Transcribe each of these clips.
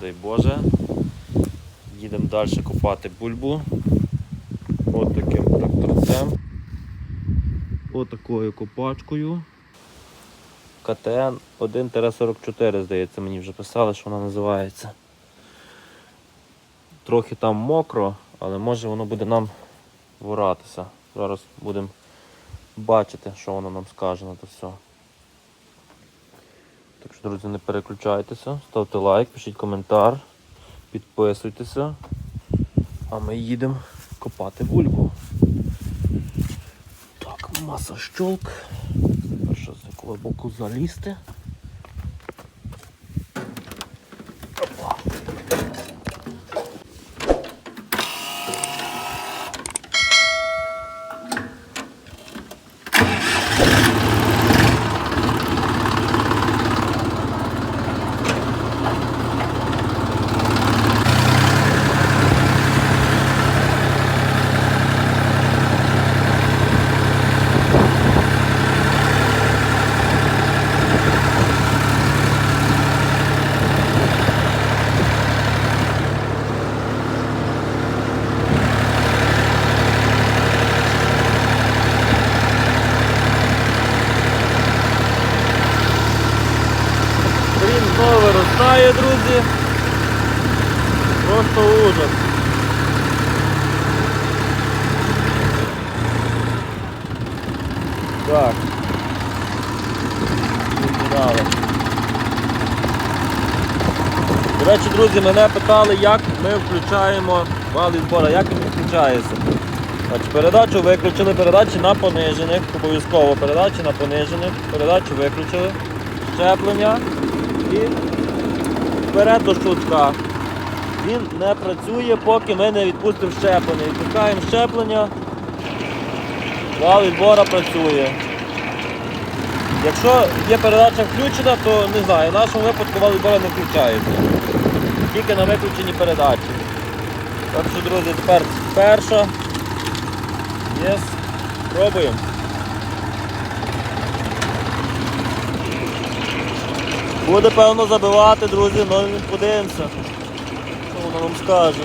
дай Боже. Їдемо далі копати бульбу. От таким тракторцем. Отакою копачкою. КТН 1-44, здається, мені вже писали, що вона називається. Трохи там мокро, але може воно буде нам воратися. Зараз будемо бачити, що воно нам скаже на це все. Так що, друзі, не переключайтеся, ставте лайк, пишіть коментар, підписуйтеся. А ми їдемо копати бульбу. Так, маса щолк. Перше з якого боку залізти. Знову друзі. Просто ужас. Так. До речі, друзі, мене питали, як ми включаємо вал відбора, як він включається. Значить, передачу виключили, передачі на понижених, обов'язково передачі на понижених, передачу виключили, щеплення і вперед до шутка. Він не працює, поки ми не відпустимо щеплення. Відпускаємо щеплення, вал відбора працює. Якщо є передача включена, то не знаю, в нашому випадку вал відбора не включається. Тільки на виключеній передачі. Так що, друзі, тепер перша. Єс. Пробуємо. Буде певно забивати, друзі, але ми подивимося. Що воно нам скаже.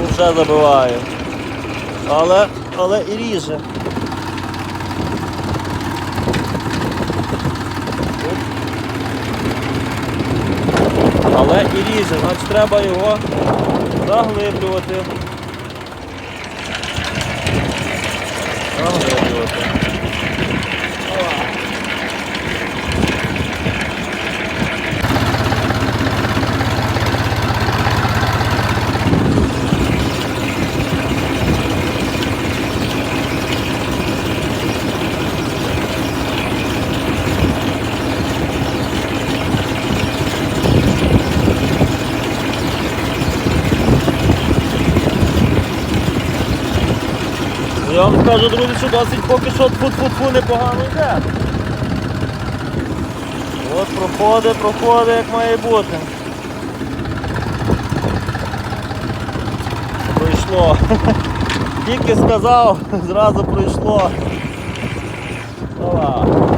Ну, вже забиває. Але, але і ріже. Але і ріже, значить треба його заглиблювати. Заглиблювати. Я вам скажу, друзі, що досить поки що тфу-тфу-тфу непогано йде. От проходить, проходить, як має бути. Пройшло. Тільки сказав, зразу пройшло. Давай.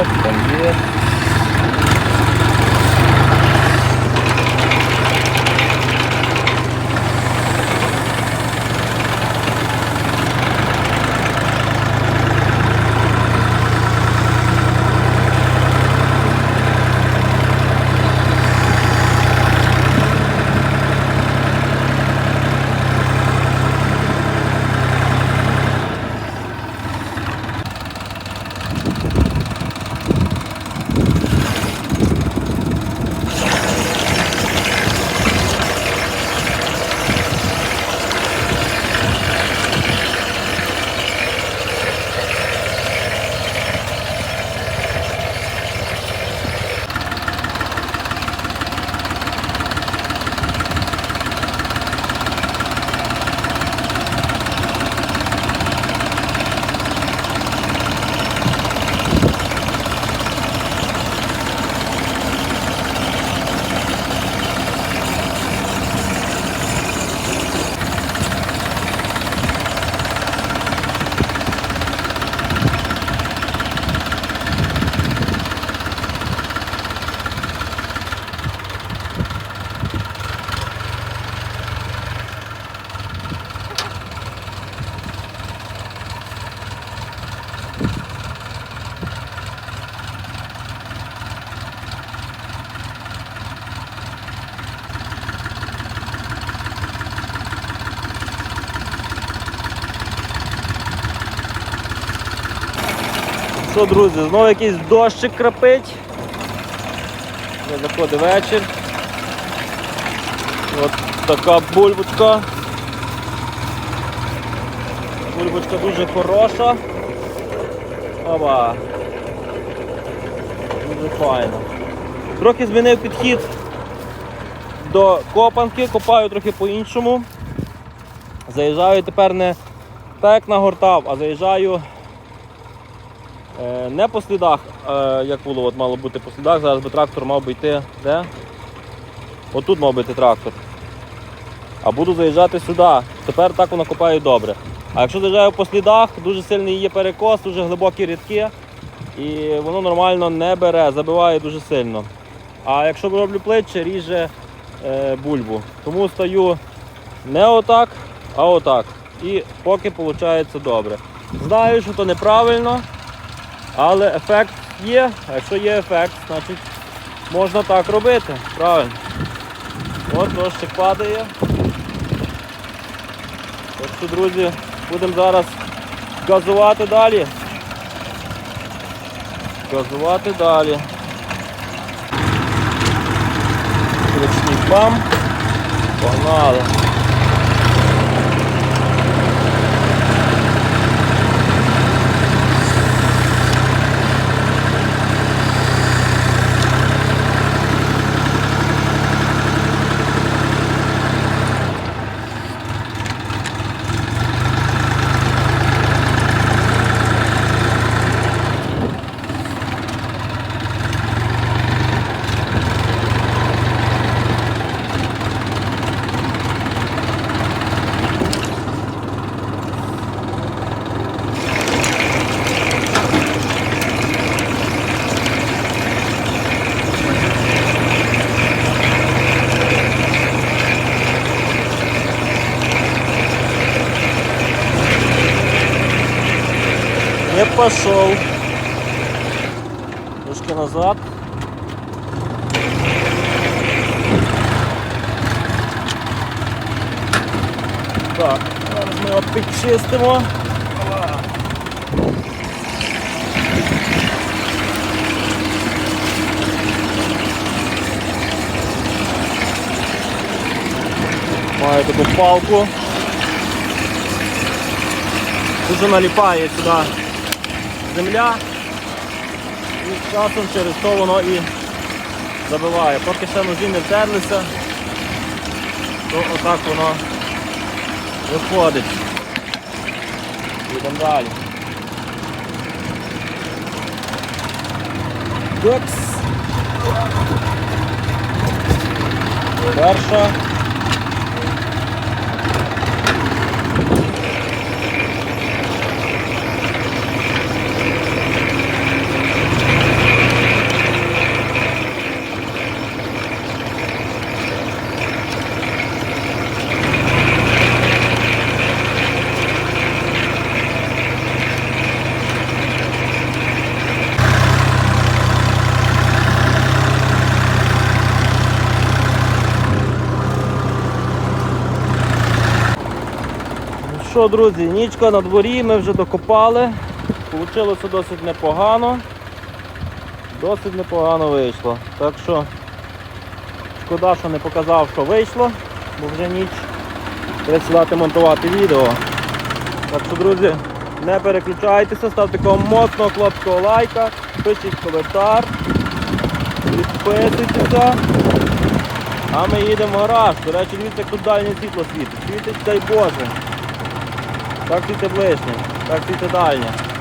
Оп, там є. Що, друзі, знову якийсь дощик крапить. Заходить вечір. От така бульбочка. Бульбочка дуже хороша. Оба. Дуже файно. Трохи змінив підхід до копанки, копаю трохи по-іншому. Заїжджаю тепер не так, як нагортав, а заїжджаю не по слідах, е, як було, от мало бути по слідах. Зараз би трактор мав би йти. Де? Отут мав би йти трактор. А буду заїжджати сюди. Тепер так воно копає добре. А якщо заїжджаю по слідах, дуже сильний є перекос, дуже глибокі рядки, і воно нормально не бере, забиває дуже сильно. А якщо роблю плечі, ріже е, бульбу. Тому стою не отак, а отак. І поки виходить добре. Знаю, що це неправильно, але ефект є. А якщо є ефект, значить можна так робити. Правильно. От дощик падає. Так що, друзі, будемо зараз газувати далі. Газувати далі. Ручний бам. Погнали. Не пошел. Трошки назад. Так, зараз ми його підчистимо. Маю таку палку. Дуже наліпає сюди земля і часом через то воно і забиває. Поки ще ножі не втерлися, то отак воно виходить. Йдемо далі. Перша. Що, друзі, нічка на дворі, ми вже докопали. Получилося досить непогано. Досить непогано вийшло. Так що шкода, що не показав, що вийшло, бо вже ніч. Треба сідати монтувати відео. Так що, друзі, не переключайтеся, ставте такого моцного хлопського лайка, пишіть коментар, підписуйтеся. А ми їдемо в гараж. До речі, дивіться, як тут дальнє світло світить. Світить, дай Боже. Так ти ближнє, так ти дальнє.